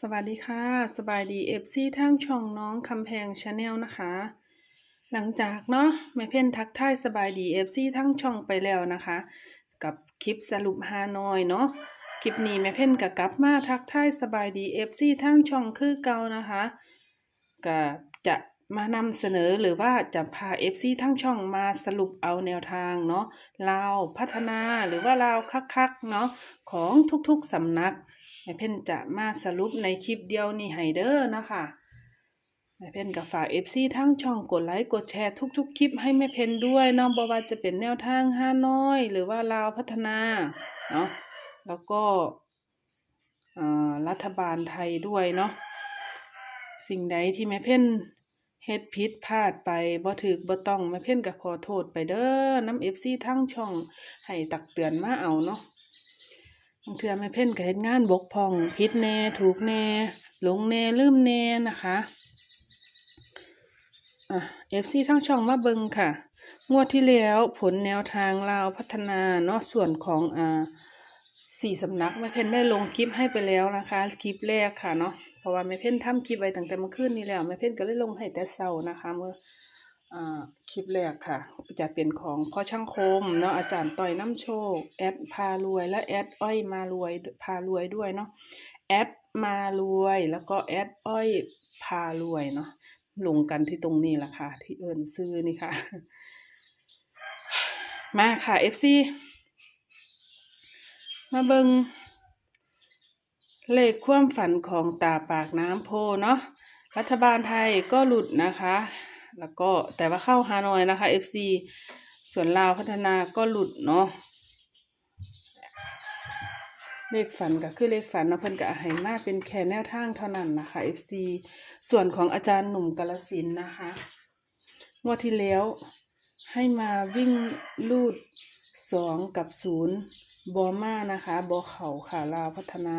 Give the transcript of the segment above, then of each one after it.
สวัสดีค่ะ สบายดีเอฟซีทั้งช่องน้องคำแพงชาแนลนะคะ หลังจากเนาะแม่เพ่นทักทายสบายดีเอฟซีทั้งช่องไปแล้วนะคะ กับคลิปสรุปฮานอยเนาะคลิปนี้แม่เพ่นกับกลับมาทักทายสบายดีเอฟซีทั้งช่องคือเก่านะคะก็จะมานำเสนอหรือว่าจะพา FC ทั้งช่องมาสรุปเอาแนวทางเนาะลาวพัฒนาหรือว่าลาวคักๆเนาะของทุกๆสำนัก แม่เพ่นจะมาสรุปในคลิปเดียวนี่ให้เด้อนะคะแม่เพ่นกับฝาก FC ทั้งช่องกดไลค์กดแชร์ทุก ๆ คลิปให้แม่เพ่นด้วยเนาะบ่ว่าจะเป็นแนวทางห้าน้อย หรือว่าลาวพัฒนาเนาะแล้วก็อ่อรัฐบาลไทยด้วยเนาะสิ่งใดที่แม่เพ่นเฮ็ดผิดพลาดไปบ่ถูกบ่ต้องแม่เพ่นก็ขอโทษไปเด้อน้ำ FC ทั้งช่องให้ตักเตือนมาเอาเนาะ บางเทื่อแม่เพ่นก็เฮ็ดงานบกพร่องผิดแน่ถูกแน่หลงแน่ลืมแน่นะคะอะ FC ทั้งช่องมาเบิงค่ะ งวดที่แล้วผลแนวทางลาพัฒนาเนาะส่วนของอ่าสี่สำนักแม่เพ่นได้ลงคลิปให้ไปแล้วนะคะคลิปแรกค่ะเนาะเพราะว่าแม่เพ่นทำคลิปไว้ตั้งแต่เมื่อคืนนี้แล้วแม่เพ่นก็เลยลงให้แต่เช้านะคะ เมื่อ คลิปแรกค่ะ จะเป็นของพ่อช่างคมเนาะอาจารย์ต่อยน้ำโชค แอดพารวยและแอดอ้อยมารวยพารวยด้วยเนาะแอดมารวยแล้วก็แอดอ้อยพารวยเนาะลงกันที่ตรงนี้แหละค่ะ ที่เอิญซื้อนี่ค่ะ มาค่ะ FC มาเบิงเลขความฝันของตาปากน้ำโพเนาะรัฐบาลไทยก็หลุดนะคะ แล้วก็แต่ว่าเข้าฮานอยนะคะ FC ส่วนลาวพัฒนาก็หลุดเนาะเลขฝันก็คือเลขฝันเนาะเพิ่นก็ให้มาเป็นแค่แนวทางเท่านั้นนะคะ FC ส่วนของอาจารย์หนุ่มกาลสินนะคะงวดที่แล้วให้มาวิ่งลูดสองกับศูนย์บอมานะคะบอเขาค่ะลาวพัฒนา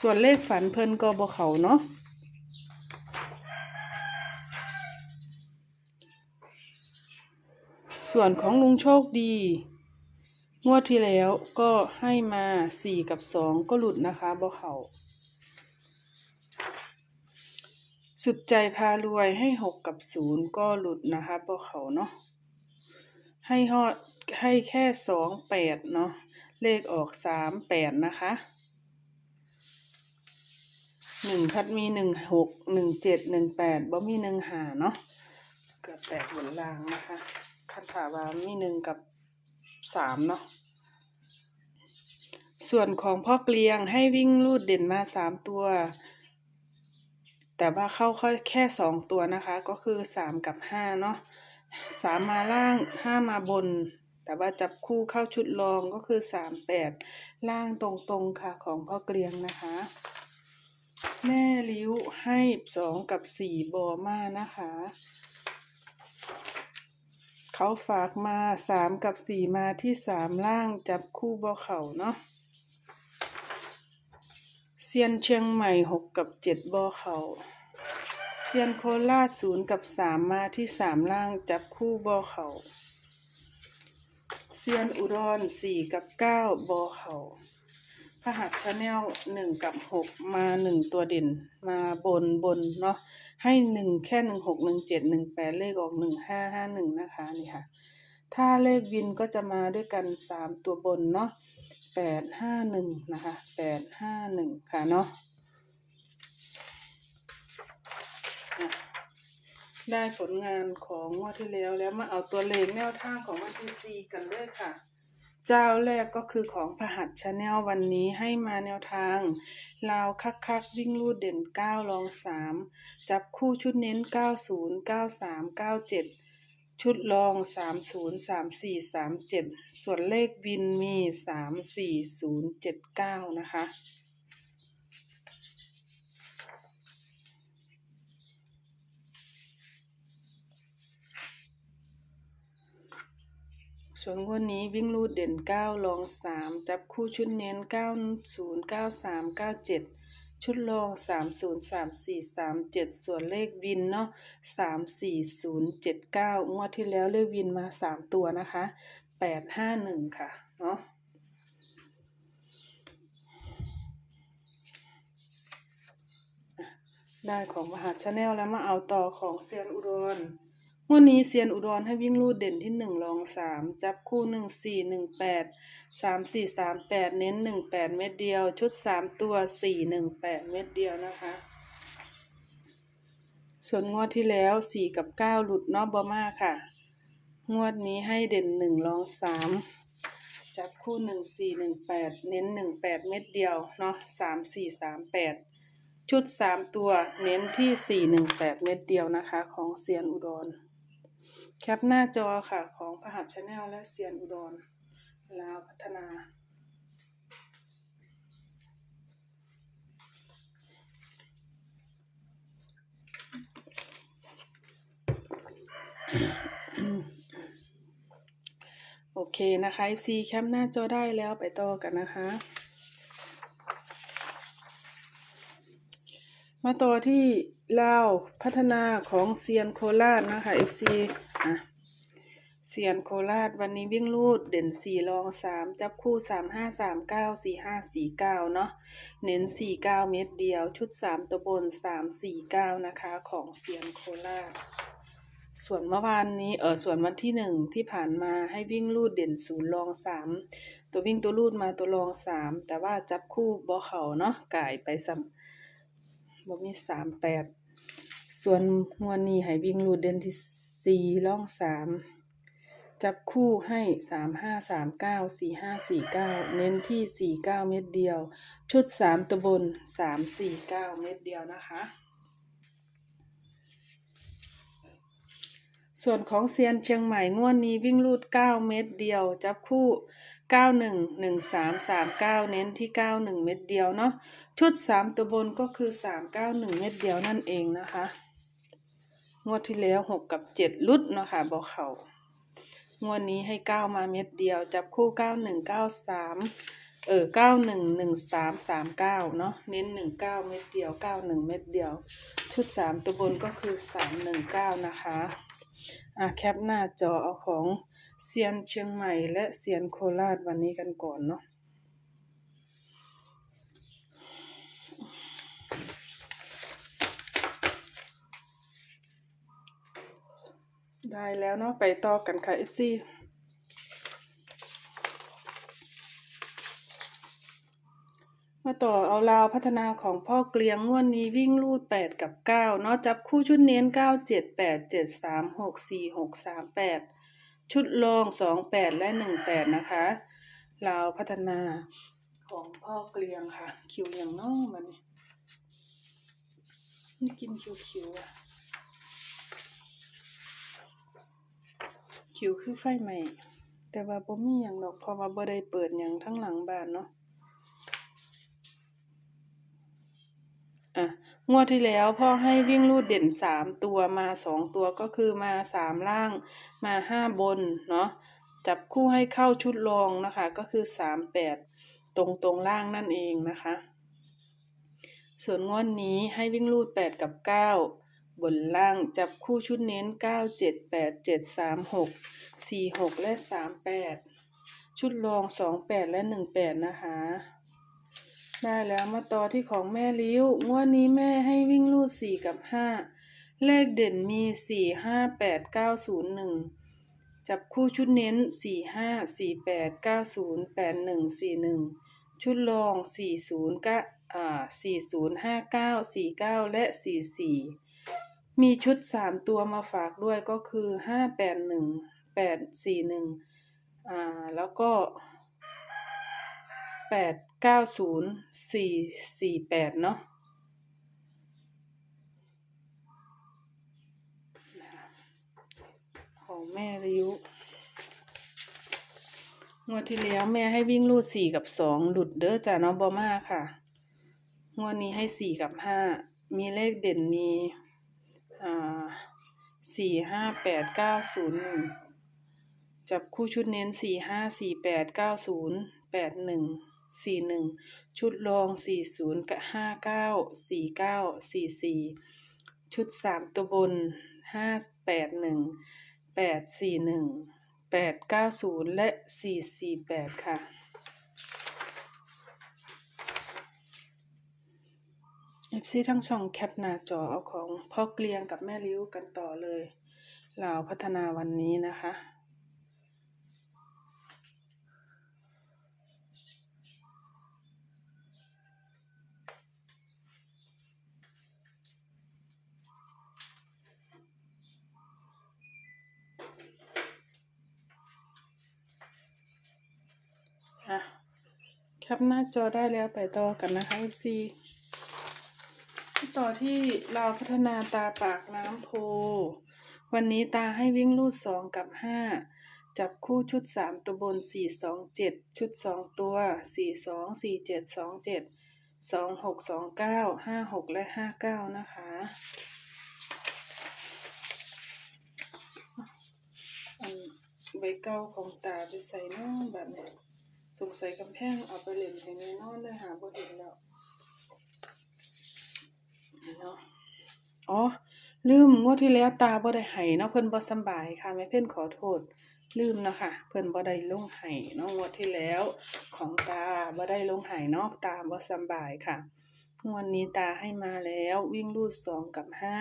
ส่วนเลขฝันเพิ่นก็บอเขาเนาะ ส่วนของลุงโชคดี งวดที่แล้วก็ให้มาสี่กับสองก็หลุดนะคะบ่เขาสุดใจพารวยให้หกกับศูนย์ก็หลุดนะคะบ่เขาเนาะให้ฮอดให้แค่สองแปดเนาะเลขออกสามแปดนะคะหนึ่งพัดมีหนึ่งหกหนึ่งเจ็ดหนึ่งแปดบ่มีหนึ่งหาเนาะเกิดแตกบนล่างนะคะ คันถาว่ามีหนึ่งกับสามเนาะส่วนของพ่อเกลียงให้วิ่งลูดเด่นมาสามตัว แต่ว่าเข้าแค่สองตัวนะคะ ก็คือสามกับห้าเนาะสามมาล่างห้ามาบน แต่ว่าจับคู่เข้าชุดรองก็คือสามแปดล่างตรงๆค่ะของพ่อเกลียงนะคะ แม่ลิ้วให้สองกับสี่บอมานะคะ เขาฝากมาสามกับสี่มาที่สามล่างจับคู่บ่เขาเนาะเซียนเชียงใหม่หกกับเจ็ดบ่เขาเซียนโคราชศูนย์กับสามมาที่สามล่างจับคู่บ่เขาเซียนอุดรสี่กับเก้าบ่เขา พหัสชาแนลหนึ่งกับหกมาหนึ่งตัวเด่น มาบนบนเนาะให้หนึ่งแค่หนึ่งหกหนึ่งเจ็ดหนึ่งแปดเลขออกหนึ่งห้าห้าหนึ่งนะคะนี่ค่ะ ถ้าเลขวินก็จะมาด้วยกันสามตัวบนเนาะแปดห้าหนึ่งนะคะแปดห้าหนึ่งค่ะเนาะอะได้ผลงานของงวดที่แล้วแล้วมาเอาตัวเลขแนวทางของวันที่สี่กันเลยค่ะ เจ้าแรกก็คือของพหัสชาแนลวันนี้ให้มาแนวทางลาวคักคักวิ่งลูดเด่นเก้ารองสามจับคู่ชุดเน้นเก้าศูนย์เก้าสามเก้าเจ็ดชุดรองสามศูนย์สามสี่สามเจ็ดส่วนเลขวินมีสามสี่ศูนย์เจ็ดเก้านะคะ ส่วนงวดนี้วิ่งลูดเด่นเก้ารองสามจับคู่ชุดเน้นเก้าศูนย์เก้าสามเก้าเจ็ดชุดรองสามศูนย์สามสี่สามเจ็ดส่วนเลขวินเนาะสามสี่ศูนย์เจ็ดเก้างวดที่แล้วเลขวินมาสามตัวนะคะแปดห้าหนึ่งค่ะ เนาะได้ของมหาชาแนลแล้วมาเอาต่อของเซียนอุดร วันนี้เซียนอุดรให้วิ่งลูดเด่นที่หนึ่งรองสามจับคู่หนึ่งสี่หนึ่งแปดสามสี่สามแปดเน้นหนึ่งแปดเม็ดเดียว ชุดสามตัวสี่หนึ่งแปดเม็ดเดียวนะคะ ส่วนงวดที่แล้วสี่กับเก้าหลุดนอกบอมาค่ะ งวดนี้ให้เด่นหนึ่งรองสามจับคู่หนึ่งสี่หนึ่งแปดเน้นหนึ่งแปดเม็ดเดียวเนาะสามสี่สามแปดชุดสามตัวเน้นที่สี่หนึ่งแปดเม็ดเดียวนะคะ ของเซียนอุดร แคปหน้าจอค่ะของพหัสชาแนลและเซียนอุดรลาวพัฒนา โอเคนะคะ FC แคปหน้าจอได้แล้วไปต่อกันนะคะ มาต่อที่ลาวพัฒนาของเซียนโคราชนะคะ FC ะเซียนโคราชวันนี้วิ่งลูดเด่นสี่รองสามจับคู่สามห้าสามเก้าสี่ห้าสี่เก้าเนาะเน้นสี่เก้าเม็ดเดียวชุดสามตัวบนสามสี่เก้านะคะของเซียนโคราชส่วนเมื่อวานนี้เออส่วนวันที่หนึ่งที่ผ่านมาให้วิ่งลูดเด่นศูนย์รองสามตัววิ่งตัวลูดมาตัวรองสามแต่ว่าจับคู่บ่เขาเนาะก่ายไปสัมบ่มีสามแปดส่วนงวดนี้ให้วิ่งลูดเด่นที่ สี่รองสามจับคู่ให้สามห้าสามเก้าสี่ห้าสี่เก้าเน้นที่สี่เก้าเม็ดเดียว ชุดสามตัวบนสามสี่เก้าเม็ดเดียวนะคะ ส่วนของเซียนเชียงใหม่งวดนี้วิ่งลูด9เม็ดเดียว จับคู่91 13 39เน้นที่91เม็ดเดียวเนาะชุด3ตัวบนก็คือ391เม็ดเดียวนั่นเองนะคะ งวดที่แล้ว6กับ7ลุดเนาะค่ะบอกเขางวดนี้ให้9มาเม็ดเดียว จับคู่91 93เก้าสามเออ91 13 39เก้าเนาะเน้น19เก้าเม็ดเดียว91เม็ดเดียว ชุด3ตัวบนก็คือ319นะคะอะแคปหน้าจอเอาของเซียนเชียงใหม่และเซียนโคราชวันนี้กันก่อนเนาะ ได้แล้วเนาะไปต่อกันค่ะ FC มาต่อเอาราวพัฒนาของพ่อเกลียงงวดนนี้วิ่งลูด 8 กับ 9 เนาะจับคู่ชุดเน้น 9 7 8 7 3 6 4 6 3 8 ชุดรอง 2 8 และ 1 8 นะคะราวพัฒนาของพ่อเกลียงค่ะ คิวอย่างน้องมันนี่กินคิวคิวๆอะ คิวคือไฟใหม่แต่ว่าบ่มีหยังดอกเพราะว่าบ่ได้เปิดหยังทั้งหลังบ้านเนาะอะงวดที่แล้วพ่อให้วิ่งลูดเด่นสามตัวมาสองตัวก็คือมาสามล่างมาห้าบนเนาะจับคู่ให้เข้าชุดรองนะคะ ก็คือสามแปดตรงตรงล่างนั่นเองนะคะ ส่วนงวดนี้ให้วิ่งลูดแปดกับเก้า บนล่างจับคู่ชุดเน้นเก้าเจ็ดแปดเจ็ดสามหกสี่หกและสามแปดชุดรองสองแปดและหนึ่งแปดนะคะ ได้แล้วมาต่อที่ของแม่ลิ้ว งวดนี้แม่ให้วิ่งลูดสี่กับห้าเลขเด่นมีสี่ห้าแปดเก้าศูนย์หนึ่งจับคู่ชุดเน้นสี่ห้าสี่แปดเก้าศูนย์แปดหนึ่งสี่หนึ่งชุดรองสี่ศูนย์เก้าอ่าสี่ศูนย์ห้าเก้าสี่เก้าและสี่สี่ มีชุดสามตัวมาฝากด้วยก็คือห้าแปดหนึ่งแปดสี่หนึ่งอ่าแล้วก็แปดเก้าศูนย์สี่สี่แปดเนาะของแม่ริ้วงวดที่แล้วแม่ให้วิ่งรูดสี่กับสองหลุดเด้อจ้าเนาะบอมาค่ะ งวดนี้ให้สี่กับห้ามีเลขเด่นมี สี่ห้าแปดเก้าศูนย์หนึ่งจับคู่ชุดเน้นสี่ห้าสี่แปดเก้าศูนย์แปดหนึ่งสี่หนึ่งชุดรองสี่ศูนย์ห้าเก้าสี่เก้าสี่สี่ชุดสามตัวบนห้าแปดหนึ่งแปดสี่หนึ่งแปดเก้าศูนย์และสี่สี่แปดค่ะ เอฟซีทั้งช่องแคปหน้าจอเอาของพ่อเกลียงกับแม่ริ้วกันต่อเลยลาวพัฒนาวันนี้นะคะอะแคปหน้าจอได้แล้วไปต่อกันนะคะ FC ต่อที่เราพัฒนาตาปากน้ำโพ วันนี้ตาให้วิ่งลูดสองกับห้าจับคู่ชุดสามตัวบนสี่สองเจ็ดชุดสองตัวสี่สองสี่เจ็ดสองเจ็ดสองหกสองเก้าห้าหกและห้าเก้านะคะอันใบเก้าของตาไปใส่น้องแบบนี้สงสัยกำแพงเอาไปเล่นให้แน่นอนเลยหาบ่เห็นแล้ว อ๋อ ลืมงวดที่แล้วตาบ่ได้ให้เนาะเพิ่นบ่สบายค่ะแม่เพิ่นขอโทษ ลืมนะคะเพิ่นบ่ได้ลงให้เนาะงวดที่แล้วของตาบ่ได้ลงให้เนาะตาบ่สบายค่ะงวดนี้ตาให้มาแล้ววิ่งรูดสองกับห้า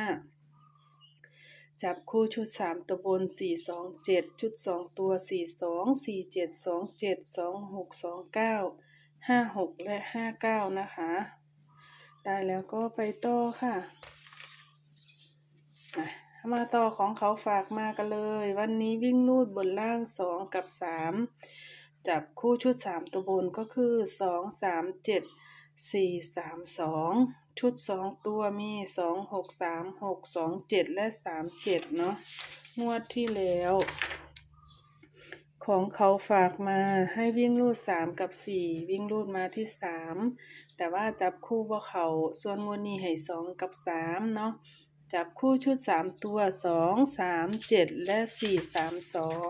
จับคู่ชุดสามตัวบนสี่สองเจ็ดชุดสองตัวสี่สองสี่เจ็ดสองเจ็ดสองหกสองเก้าห้าหกและห้าเก้านะคะ ได้แล้วก็ไปต่อค่ะมาต่อของเขาฝากมากันเลย วันนี้วิ่งลูดบนล่างสองกับสามจับคู่ชุดสามตัวบนก็คือสองสามเจ็ดสี่สามสองชุดสองตัวมีสองหกสามหกสองเจ็ดและสามเจ็ดเนาะงวดที่แล้ว ของเขาฝากมาให้วิ่งลูดสามกับสี่วิ่งลูดมาที่สามแต่ว่าจับคู่ว่าเขาส่วนงวดนี้ให้สองกับสามเนาะจับคู่ชุดสามตัวสองสามเจ็ดและสี่สามสอง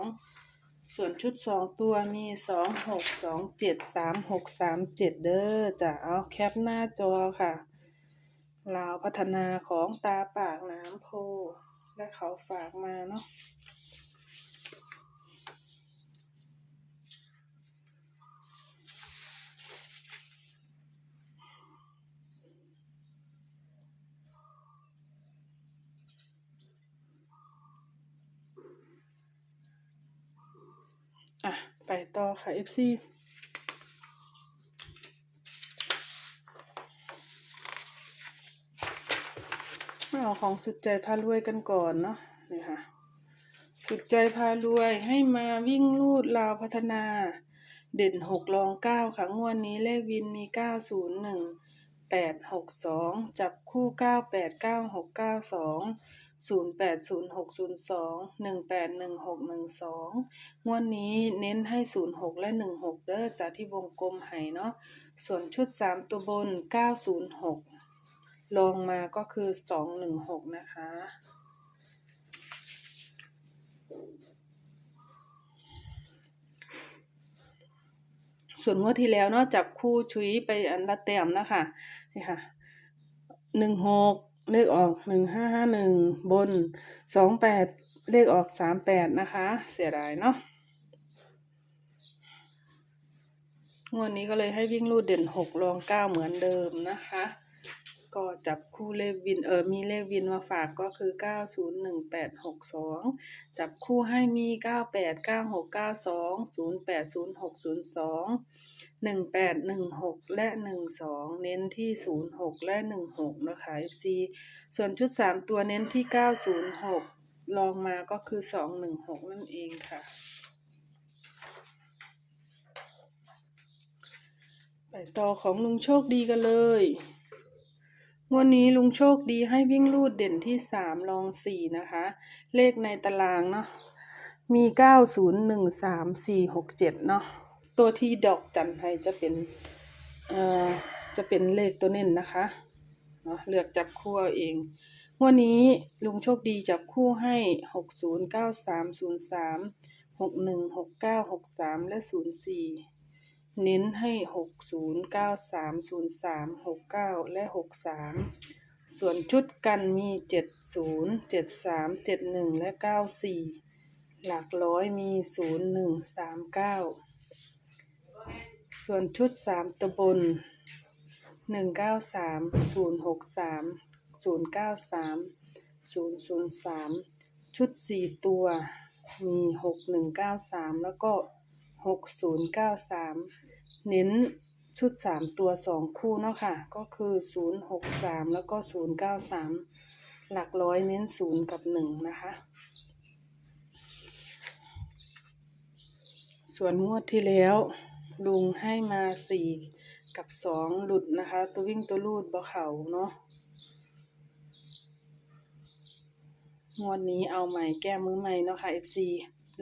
ส่วนชุดสองตัวมีสองหกสองเจ็ดสามหกสามเจ็ดเด้อจะเอาแคปหน้าจอค่ะลาวพัฒนาของตาปากน้ำโพและเขาฝากมาเนาะ ต่อค่ะ FC มาเอาของสุดใจพารวยกันก่อนเนาะนี่ค่ะ สุดใจพารวยให้มาวิ่งลูดลาวพัฒนา เด่นหกรองเก้าค่ะ งวดนี้เลขวินมีเก้าศูนย์หนึ่งแปดหกสองจับคู่เก้าแปดเก้าหกเก้าสอง ศูนย์แปดศูนย์หกศูนย์สองหนึ่งแปดหนึ่งหกหนึ่งสองงวดนี้เน้นให้ศูนย์หกและหนึ่งหกเด้อจากที่วงกลมให้เนาะ ส่วนชุดสามตัวบนเก้าศูนย์หกลองมาก็คือสองหนึ่งหกนะคะส่วนงวดที่แล้วเนาะจับคู่ชุยไปอันละแต้มนะคะนี่ค่ะหนึ่งหก เลขออกหนึ่งห้าห้าหนึ่งบนสองแปดเลขออกสามแปดนะคะ เสียดายเนาะงวดนี้ก็เลยให้วิ่งลูดเด่นหกรองเก้าเหมือนเดิมนะคะ ก็จับคู่เลขวินเออมีเลขวินมาฝากก็คือเก้าศูนย์หนึ่งแปดหกสองจับคู่ให้มีเก้าแปดเก้าหกเก้าสองศูนย์แปดศูนย์หกศูนย์สอง หนึ่งแปดหนึ่งหกและหนึ่งสองเน้นที่ศูนย์หกและหนึ่งหกนะคะ FC ส่วนชุดสามตัวเน้นที่เก้าศูนย์หกลองมาก็คือสองหนึ่งหกนั่นเองค่ะ ไปต่อของลุงโชคดีกันเลยวันนี้ลุงโชคดีให้วิ่งลูดเด่นที่สามลองสี่นะคะ เลขในตารางเนาะมีเก้าศูนย์หนึ่งสามสี่หกเจ็ดเนาะ ตัวที่ดอกจันให้จะเป็นเอ่อจะเป็นเลขตัวเน้นนะคะเนาะเลือกจับคู่เอาเองงวันนี้ลุงโชคดีจับคู่ให้หกศูนย์เก้าสามศูนย์สามหกหนึ่งหกเก้าหกสามและศูนย์สี่เน้นให้หกศูนย์เก้าสามศูนย์สามหกเก้าและหกสามส่วนชุดกันมีเจ็ดศูนย์เจ็ดสามเจ็ดหนึ่งและเก้าสี่หลักร้อยมีศูนย์หนึ่งสามเก้า ส่วนชุดสามตะบนหนึ่งเก้าสามศูนย์หกสามศูนย์เก้าสามศูนย์ศูนย์สามชุดสี่ตัวมีหกหนึ่งเก้าสามแล้วก็หกศูนย์เก้าสามเน้นชุดสามตัวสองคู่เนาะค่ะ ก็คือศูนย์หกสามแล้วก็ศูนย์เก้าสามหลักร้อยเน้นศูนย์กับหนึ่งนะคะ ส่วนงวดที่แล้ว ลุงให้มาสี่กับสองหลุดนะคะ ตัววิ่งตัวลูดบ่เขาเนาะงวดนี้เอาใหม่แก้มือใหม่เนาะค่ะ FC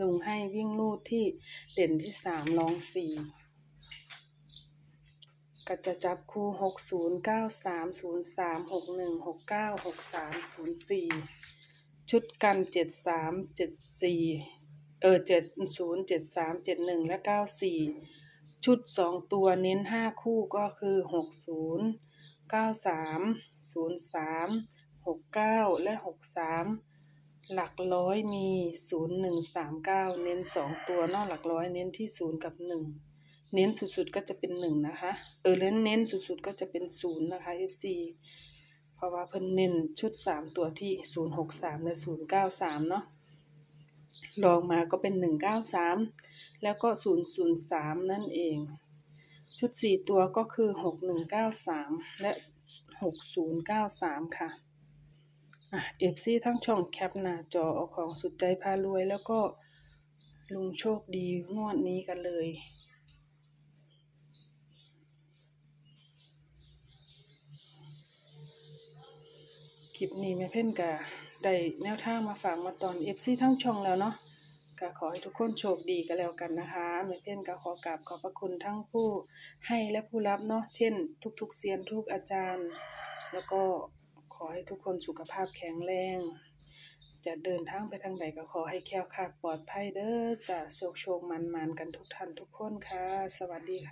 ลุงให้วิ่งลูดที่เด่นที่สามรองสี่ก็จะจับคู่หกศูนย์เก้าสามศูนย์สามหกหนึ่งหกเก้าหกสามศูนย์สี่ชุดกันเจ็ดสามเจ็ดสี่เออเจ็ดศูนย์เจ็ดสามเจ็ดหนึ่งและเก้าสี่ ชุดสองตัวเน้นห้าคู่ก็คือหกศูนย์เก้าสามศูนย์สามหกเก้าและหกสามหลักร้อยมีศูนย์หนึ่งสามเก้าเน้นสองตัวนอกหลักร้อยเน้นที่ศูนย์กับหนึ่งเน้นสุดๆก็จะเป็นหนึ่งนะคะ เออเน้นเน้นสุดๆก็จะเป็นศูนย์นะคะ FC เพราะว่าเพิ่นเน้นชุดสามตัวที่ศูนย์หกสามและศูนย์เก้าสามเนาะ ลองมาก็เป็นหนึ่งเก้าสามแล้วก็ศูนย์ศูนย์สามนั่นเอง ชุดสี่ตัวก็คือหกหนึ่งเก้าสามและหกศูนย์เก้าสามค่ะอะ FC ทั้งช่องแคปหน้าจอเอาของสุดใจพารวยแล้วก็ลุงโชคดีงวดนี้กันเลย คลิปนี้แม่เพ่นกะ ได้แนวทางมาฝากมาตอน FC ทั้งช่องแล้วเนาะก็ขอให้ทุกคนโชคดีกันแล้วกันนะคะแม่เพ่นก็ขอกราบขอบพระคุณทั้งผู้ให้และผู้รับเนาะเช่น ทุกๆเซียนทุกอาจารย์ แล้วก็ขอให้ทุกคนสุขภาพแข็งแรง จะเดินทางไปทางใดก็ขอให้แคล้วคลาดปลอดภัยเด้อจะโชคโชคมันมันกันทุกท่านทุกคนค่ะ สวัสดีค่ะ